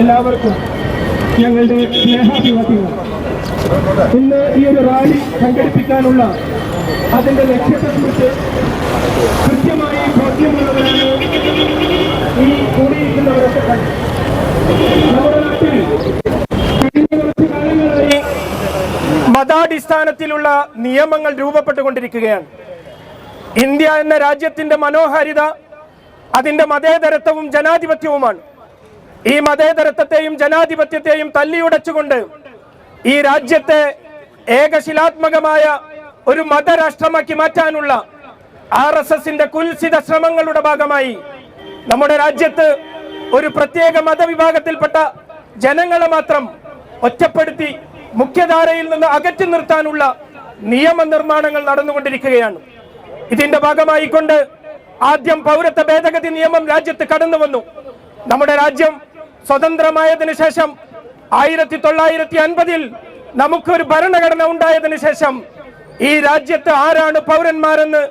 എല്ലാവർക്കും ഞങ്ങളുടെ സ്നേഹാഭിവാദ്യങ്ങൾ. ഇന്ന് ഈ ഒരു റാലി സംഘടിപ്പിക്കാനുള്ള അതിന്റെ ലക്ഷ്യത്തെക്കുറിച്ച് കൃത്യമായി ബോധ്യമുള്ളവരാണ് ഈ കൂടിയിരിക്കുന്നവരൊക്കെ നമ്മുടെ നാട്ടിൽ മതാടിസ്ഥാനത്തിലുള്ള നിയമങ്ങൾ രൂപപ്പെട്ടുകൊണ്ടിരിക്കുകയാണ്. ഇന്ത്യ എന്ന രാജ്യത്തിന്റെ മനോഹാരിത അതിന്റെ മതേതരത്വവും ജനാധിപത്യവുമാണ്. ഈ മതേതരത്വത്തെയും ജനാധിപത്യത്തെയും തല്ലിയുടച്ചുകൊണ്ട് ഈ രാജ്യത്തെ ഏകശിലാത്മകമായ ഒരു മതരാഷ്ട്രമാക്കി മാറ്റാനുള്ള ആർ എസ് എസിന്റെ കുൽസിത ശ്രമങ്ങളുടെ ഭാഗമായി നമ്മുടെ രാജ്യത്ത് ഒരു പ്രത്യേക മതവിഭാഗത്തിൽപ്പെട്ട ജനങ്ങളെ മാത്രം ഒറ്റപ്പെടുത്തി മുഖ്യധാരയിൽ നിന്ന് അകറ്റി നിർത്താനുള്ള നിയമനിർമ്മാണങ്ങൾ നടന്നുകൊണ്ടിരിക്കുകയാണ്. ഇതിന്റെ ഭാഗമായിക്കൊണ്ട് ആദ്യം പൗരത്വ ഭേദഗതി നിയമം രാജ്യത്ത് കടന്നു വന്നു നമ്മുടെ രാജ്യം സ്വതന്ത്രമായതിനു ശേഷം ആയിരത്തി തൊള്ളായിരത്തി അൻപതിൽ നമുക്കൊരു ഭരണഘടന ഉണ്ടായതിനു ശേഷം ഈ രാജ്യത്ത് ആരാണ് പൗരന്മാരെന്ന്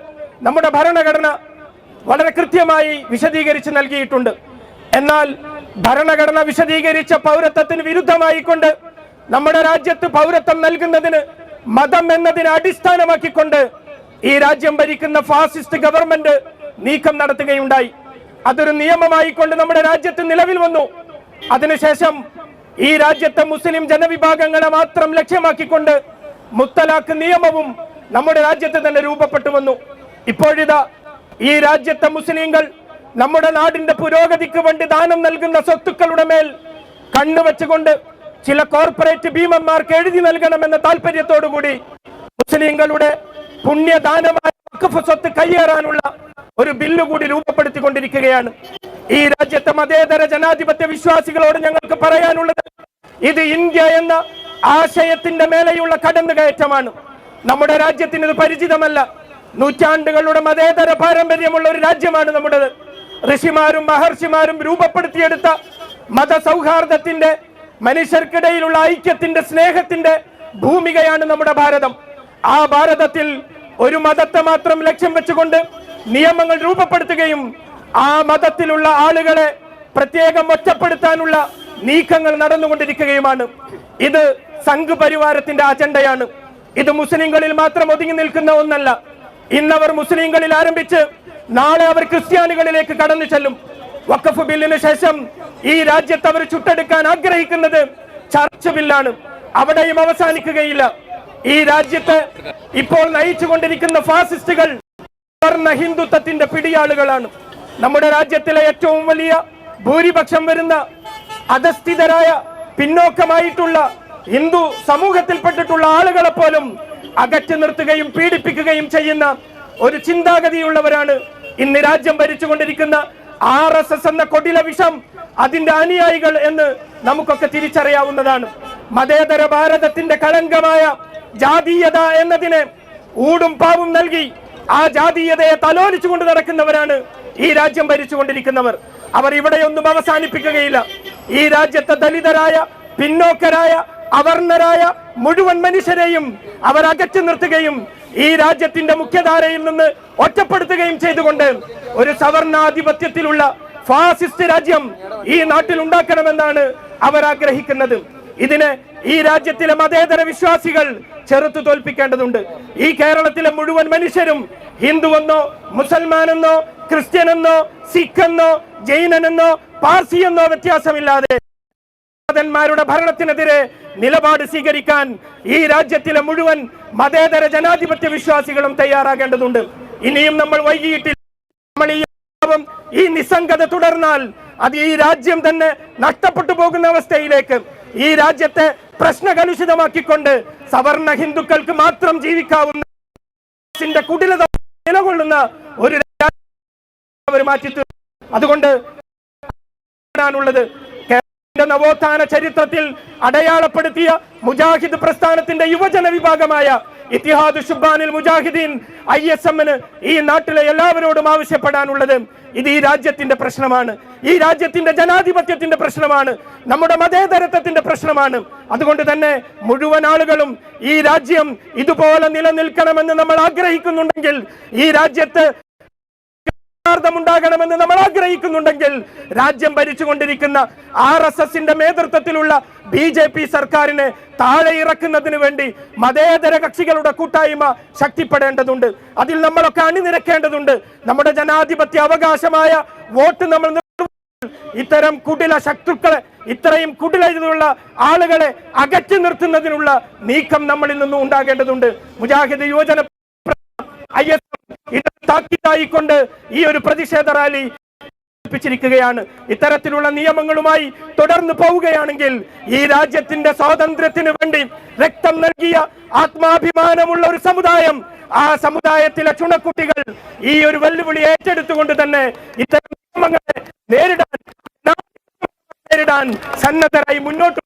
നമ്മുടെ ഭരണഘടന വളരെ കൃത്യമായി വിശദീകരിച്ച് നൽകിയിട്ടുണ്ട്. എന്നാൽ ഭരണഘടന വിശദീകരിച്ച പൗരത്വത്തിന് വിരുദ്ധമായിക്കൊണ്ട് നമ്മുടെ രാജ്യത്ത് പൗരത്വം നൽകുന്നതിന് മതം എന്നതിനെ അടിസ്ഥാനമാക്കിക്കൊണ്ട് ഈ രാജ്യം ഭരിക്കുന്ന ഫാസിസ്റ്റ് ഗവൺമെന്റ് നീക്കം നടത്തുകയുണ്ടായി. അതൊരു നിയമമായിക്കൊണ്ട് നമ്മുടെ രാജ്യത്ത് നിലവിൽ വന്നു. അതിനുശേഷം ഈ രാജ്യത്തെ മുസ്ലിം ജനവിഭാഗങ്ങളെ മാത്രം ലക്ഷ്യമാക്കിക്കൊണ്ട് മുത്തലാഖ് നിയമവും നമ്മുടെ രാജ്യത്ത് തന്നെ രൂപപ്പെട്ടു വന്നു. ഇപ്പോഴിതാ ഈ രാജ്യത്തെ മുസ്ലിങ്ങൾ നമ്മുടെ നാടിന്റെ പുരോഗതിക്ക് വേണ്ടി ദാനം നൽകുന്ന സ്വത്തുക്കളുടെ മേൽ കണ്ണുവെച്ചുകൊണ്ട് ചില കോർപ്പറേറ്റ് ഭീമന്മാർക്ക് എഴുതി നൽകണമെന്ന താല്പര്യത്തോടുകൂടി മുസ്ലിങ്ങളുടെ പുണ്യദാനമായ സ്വത്ത് കയ്യേറാനുള്ള ഒരു ബില്ല് കൂടി രൂപപ്പെടുത്തിക്കൊണ്ടിരിക്കുകയാണ്. ഈ രാജ്യത്തെ മതേതര ജനാധിപത്യ വിശ്വാസികളോട് ഞങ്ങൾക്ക് പറയാനുള്ളത് ഇത് ഇന്ത്യ എന്ന ആശയത്തിന്റെ മേലെയുള്ള കടന്നുകയറ്റമാണ്. നമ്മുടെ രാജ്യത്തിന് ഇത് പരിചിതമല്ല. നൂറ്റാണ്ടുകളുടെ മതേതര പാരമ്പര്യമുള്ള ഒരു രാജ്യമാണ് നമ്മുടേത്. ഋഷിമാരും മഹർഷിമാരും രൂപപ്പെടുത്തിയെടുത്ത മതസൗഹാർദ്ദത്തിന്റെ മനുഷ്യർക്കിടയിലുള്ള ഐക്യത്തിന്റെ സ്നേഹത്തിന്റെ ഭൂമികയാണ് നമ്മുടെ ഭാരതം. ആ ഭാരതത്തിൽ ഒരു മതത്തെ മാത്രം ലക്ഷ്യം വെച്ചുകൊണ്ട് നിയമങ്ങൾ രൂപപ്പെടുത്തുകയും ആ മതത്തിലുള്ള ആളുകളെ പ്രത്യേകം ഒറ്റപ്പെടുത്താനുള്ള നീക്കങ്ങൾ നടന്നുകൊണ്ടിരിക്കുകയുമാണ്. ഇത് സംഘ് പരിവാരത്തിന്റെ അജണ്ടയാണ്. ഇത് മുസ്ലിങ്ങളിൽ മാത്രം ഒതുങ്ങി നിൽക്കുന്ന ഒന്നല്ല. ഇന്നവർ മുസ്ലിങ്ങളിൽ ആരംഭിച്ച് നാളെ അവർ ക്രിസ്ത്യാനികളിലേക്ക് കടന്നു ചെല്ലും. വഖഫ് ബില്ലിന് ശേഷം ഈ രാജ്യത്ത് അവർ ചുട്ടെടുക്കാൻ ആഗ്രഹിക്കുന്നത് ചർച്ച് ബില്ലാണ്. അവിടെയും അവസാനിക്കുകയില്ല. ഈ രാജ്യത്ത് ഇപ്പോൾ നയിച്ചുകൊണ്ടിരിക്കുന്ന ഫാസിസ്റ്റുകൾ വർണ ഹിന്ദുത്വത്തിന്റെ പിടിയാളുകളാണ്. നമ്മുടെ രാജ്യത്തിലെ ഏറ്റവും വലിയ ഭൂരിപക്ഷം വരുന്ന അധസ്ഥിതരായ പിന്നോക്കമായിട്ടുള്ള ഹിന്ദു സമൂഹത്തിൽപ്പെട്ടിട്ടുള്ള ആളുകളെ പോലും അകറ്റി നിർത്തുകയും പീഡിപ്പിക്കുകയും ചെയ്യുന്ന ഒരു ചിന്താഗതിയുള്ളവരാണ് ഇന്ന് രാജ്യം ഭരിച്ചുകൊണ്ടിരിക്കുന്ന ആർ എസ് എസ് എന്ന കൊടില വിഷം അതിന്റെ അനുയായികൾ എന്ന് നമുക്കൊക്കെ തിരിച്ചറിയാവുന്നതാണ്. മതേതര ഭാരതത്തിന്റെ കളങ്കമായ ജാതീയത എന്നതിനെ ഊടും പാവും നൽകി ആ ജാതീയതയെ തലോലിച്ചുകൊണ്ട് നടക്കുന്നവരാണ് ഈ രാജ്യം ഭരിച്ചുകൊണ്ടിരിക്കുന്നവർ. അവർ ഇവിടെയൊന്നും അവസാനിപ്പിക്കുകയില്ല. ഈ രാജ്യത്തെ ദലിതരായ പിന്നോക്കരായ അവർണരായ മുഴുവൻ മനുഷ്യരെയും അവർ അകറ്റി നിർത്തുകയും ഈ രാജ്യത്തിന്റെ മുഖ്യധാരയിൽ നിന്ന് ഒറ്റപ്പെടുത്തുകയും ചെയ്തുകൊണ്ട് ഒരു സവർണാധിപത്യത്തിലുള്ള ഫാസിസ്റ്റ് രാജ്യം ഈ നാട്ടിൽ ഉണ്ടാക്കണമെന്നാണ് അവർ ആഗ്രഹിക്കുന്നത്. ഇതിന് ഈ രാജ്യത്തിലെ മതേതര വിശ്വാസികൾ ചെറുത്തു തോൽപ്പിക്കേണ്ടതുണ്ട്. ഈ കേരളത്തിലെ മുഴുവൻ മനുഷ്യരും ഹിന്ദുവെന്നോ മുസൽമാനെന്നോ ക്രിസ്ത്യനെന്നോ സിഖെന്നോ ജൈനനെന്നോ പാർസിയെന്നോ വ്യത്യാസമില്ലാതെ മതന്മാരുടെ ഭരണത്തിനെതിരെ നിലപാട് സ്വീകരിക്കാൻ ഈ രാജ്യത്തിലെ മുഴുവൻ മതേതര ജനാധിപത്യ വിശ്വാസികളും തയ്യാറാകേണ്ടതുണ്ട്. ഇനിയും നമ്മൾ വൈകിയിട്ടില്ല. ഈ നിസ്സംഗത തുടർന്നാൽ അത് ഈ രാജ്യം തന്നെ നഷ്ടപ്പെട്ടു പോകുന്ന അവസ്ഥയിലേക്ക് ഈ രാജ്യത്തെ പ്രശ്നകലുഷിതമാക്കിക്കൊണ്ട് സവർണ ഹിന്ദുക്കൾക്ക് മാത്രം ജീവിക്കാവുന്ന കുടിലത നിലകൊള്ളുന്ന ഒരു മാറ്റി അതുകൊണ്ട് ാണുള്ളത് കേരളത്തിന്റെ നവോത്ഥാന ചരിത്രത്തിൽ അടയാളപ്പെടുത്തിയ മുജാഹിദ് പ്രസ്ഥാനത്തിന്റെ യുവജന വിഭാഗമായ ഇത്തിഹാദ് ഷുബാനിൽ മുജാഹിദീൻ ഐ എസ് എമ്മിന് ഈ നാട്ടിലെ എല്ലാവരോടും ആവശ്യപ്പെടാനുള്ളത് ഇത് ഈ രാജ്യത്തിന്റെ പ്രശ്നമാണ്. ഈ രാജ്യത്തിന്റെ ജനാധിപത്യത്തിന്റെ പ്രശ്നമാണ്. നമ്മുടെ മതേതരത്വത്തിന്റെ പ്രശ്നമാണ്. അതുകൊണ്ട് തന്നെ മുഴുവൻ ആളുകളും ഈ രാജ്യം ഇതുപോലെ നിലനിൽക്കണമെന്ന് നമ്മൾ ആഗ്രഹിക്കുന്നുണ്ടെങ്കിൽ ഈ രാജ്യത്ത് ഉണ്ടാകണമെന്ന് നമ്മൾ ആഗ്രഹിക്കുന്നുണ്ടെങ്കിൽ രാജ്യം ഭരിച്ചുകൊണ്ടിരിക്കുന്ന ആർ എസ് എസിന്റെ നേതൃത്വത്തിലുള്ള ബി ജെ പി സർക്കാരിനെ താഴെ ഇറക്കുന്നതിന് വേണ്ടി മതേതര കക്ഷികളുടെ കൂട്ടായ്മ ശക്തിപ്പെടേണ്ടതുണ്ട് അതിൽ നമ്മളൊക്കെ അണിനിരക്കേണ്ടതുണ്ട് നമ്മുടെ ജനാധിപത്യ അവകാശമായ വോട്ട് നമ്മൾ. ഇത്തരം കുടില ശത്രുക്കളെ ഇത്രയും കുടിലുള്ള ആളുകളെ അകറ്റി നിർത്തുന്നതിനുള്ള നീക്കം നമ്മളിൽ നിന്നും ഉണ്ടാകേണ്ടതുണ്ട് മുജാഹിദ് യുവജന ഐ എസ് താക്കീതായിക്കൊണ്ട് ഈ ഒരു പ്രതിഷേധ റാലി ിരിക്കുകയാണ് ഇത്തരത്തിലുള്ള നിയമങ്ങളുമായി തുടർന്ന് പോവുകയാണെങ്കിൽ ഈ രാജ്യത്തിന്റെ സ്വാതന്ത്ര്യത്തിന് വേണ്ടി രക്തം നൽകിയ ആത്മാഭിമാനമുള്ള ഒരു സമുദായം ആ സമുദായത്തിലെ ചുണക്കുട്ടികൾ ഈ ഒരു വെല്ലുവിളി ഏറ്റെടുത്തുകൊണ്ട് തന്നെ ഇത്തരം നിയമങ്ങളെ നേരിടാൻ നേരിടാൻ സന്നദ്ധരായി മുന്നോട്ട്